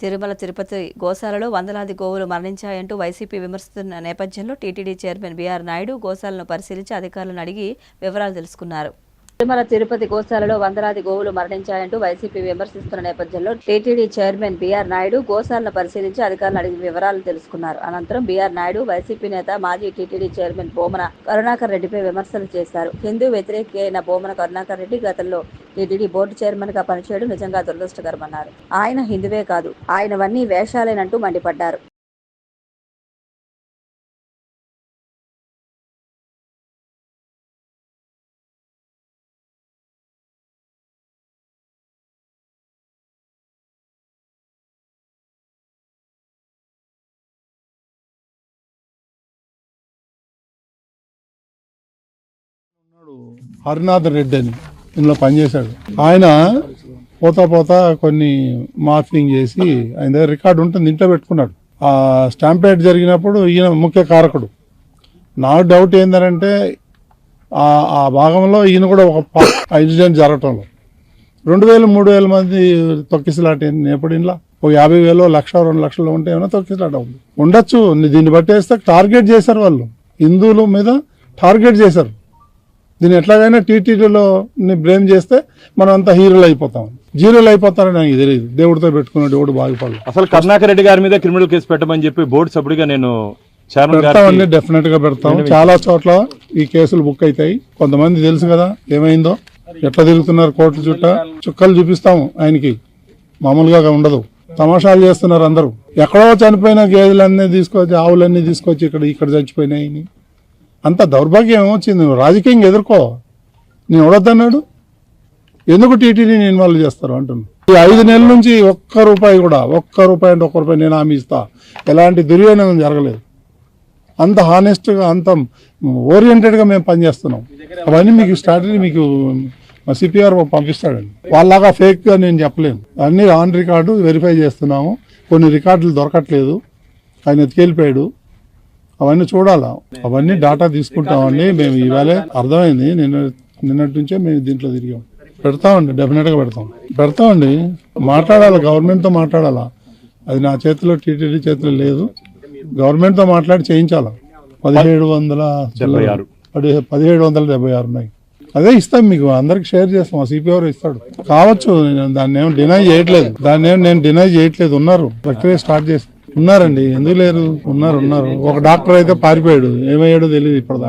తిరుమల తిరుపతి గోశాలలో వందలాది గోవులు మరణించాయంటూ వైసీపీ విమర్శిస్తున్న నేపథ్యంలో టీటీడీ చైర్మన్ బీఆర్ నాయుడు గోశాలను పరిశీలించి అధికారులను అడిగి వివరాలు తెలుసుకున్నారు. తిరుమల తిరుపతి గోశాలలో వందలాది గోవులు మరణించాయంటూ వైసీపీ విమర్శిస్తున్న నేపథ్యంలో టీటీడీ చైర్మన్ బీఆర్ నాయుడు గోశాలను పరిశీలించి అధికారులను అడిగిన వివరాలు తెలుసుకున్నారు. అనంతరం బీఆర్ నాయుడు వైసీపీ నేత మాజీ టీటీడీ చైర్మన్ బోమన కరుణాకర్ రెడ్డిపై విమర్శలు చేశారు. హిందూ వ్యతిరేకి అయిన బోమన కరుణాకర్ రెడ్డి గతంలో టీటీడీ బోర్డు చైర్మన్గా పనిచేయడం నిజంగా దురదృష్టకరమన్నారు. ఆయన హిందువే కాదు ఆయనవన్నీ వేషాలేనంటూ మండిపడ్డారు. హరినాథ్ రెడ్డి అని ఇందులో పనిచేశాడు. ఆయన పోతా పోతా కొన్ని మార్ఫింగ్ చేసి ఆయన దగ్గర రికార్డు ఉంటుంది ఇంట్లో పెట్టుకున్నాడు. ఆ స్టాంపేట్ జరిగినప్పుడు ఈయన ముఖ్య కారకుడు. నాకు డౌట్ ఏంటంటే ఆ భాగంలో ఈయన కూడా ఒక ఇన్సిడెంట్ జరగటంలో. రెండు వేలు మూడు వేల మంది తొక్కిసలాట ఎప్పుడు ఇంట్లో ఒక యాభై వేలు లక్ష రెండు లక్షలు ఉంటే ఏమైనా తొక్కిసలాట ఉంది. ఉండొచ్చు దీన్ని బట్టేస్తే టార్గెట్ చేశారు వాళ్ళు. హిందువుల మీద టార్గెట్ చేశారు. దీన్ని ఎట్లాగైనా టీటీడీలో బ్లేమ్ చేస్తే మనం అంతా హీరోలు అయిపోతాం. జీరోలు అయిపోతారని నాకు తెలియదు. దేవుడితో పెట్టుకున్న దేవుడు బాగుపడదు అసలు కరుణాకర్ రెడ్డి గారి మీద క్రిమినల్ కేసు పెట్టమని చెప్పి బోర్డు సభ్యుడిగా నేను పెడతామండి డెఫినెట్గా పెడతాం. చాలా చోట్ల ఈ కేసులు బుక్ అవుతాయి కొంతమంది తెలుసు కదా ఏమైందో? ఎట్లా తిరుగుతున్నారు కోర్టు చుట్ట? చుక్కలు చూపిస్తాము ఆయనకి. మామూలుగా ఉండదు. తమాషాలు చేస్తున్నారు అందరూ. ఎక్కడో చనిపోయిన గేదెలన్నీ తీసుకొచ్చి ఆవులన్నీ తీసుకొచ్చి ఇక్కడ ఇక్కడ చచ్చిపోయినాయి. అంత దౌర్భాగ్యం ఏమొచ్చింది? నువ్వు రాజకీయంగా ఎదుర్కో. నేను ఎవడొద్దన్నాడు? ఎందుకు టీటీడీని ఇన్వాల్వ్ చేస్తారు అంటున్నా ఈ ఐదు నెలల నుంచి ఒక్క రూపాయి కూడా ఒక్క రూపాయి అంటే ఒక్క రూపాయి నేను హామీ ఇస్తా. ఎలాంటి దుర్వినియోగం జరగలేదు. అంత హానెస్ట్గా అంత ఓరియంటెడ్గా మేము పనిచేస్తున్నాం. అవన్నీ మీకు స్ట్రాటజీ మీకు సిపిఆర్ పంపిస్తాడండి. వాళ్ళలాగా ఫేక్గా నేను చెప్పలేను. అన్నీ ఆన్ రికార్డు వెరిఫై చేస్తున్నాము. కొన్ని రికార్డులు దొరకట్లేదు. ఆయన ఎత్తుకెళ్ళిపోయాడు. అవన్నీ చూడాలా. అవన్నీ డాటా తీసుకుంటామండి మేము ఇవాళ అర్థమైంది. నిన్న నిన్నటి నుంచే మేము దీంట్లో తిరిగాం. పెడతామండి డెఫినెట్గా పెడతాం. పెడతామండి. మాట్లాడాలి గవర్నమెంట్తో మాట్లాడాలా? అది నా చేతిలో టీటీడీ చేతిలో లేదు. గవర్నమెంట్తో మాట్లాడి చేయించాలా? పదిహేడు వందల డెబ్బై ఆరు. పది- పదిహేడు వందల డెబ్బై ఆరు ఉన్నాయి. అదే ఇస్తాం మీకు అందరికి షేర్ చేస్తాం. సిపిఆర్ ఇస్తాడు. కావచ్చు నేను దాన్ని ఏం డినై చేయట్లేదు. దాన్ని ఏం నేను డినై చేయట్లేదు. ఉన్నారు. ప్రక్రియ స్టార్ట్ చేసి ఉన్నారండి. ఎందుకు లేరు? ఉన్నారు ఉన్నారు. ఒక డాక్టర్ అయితే పారిపోయాడు. ఏమయ్యాడో తెలియదు ఇప్పుడు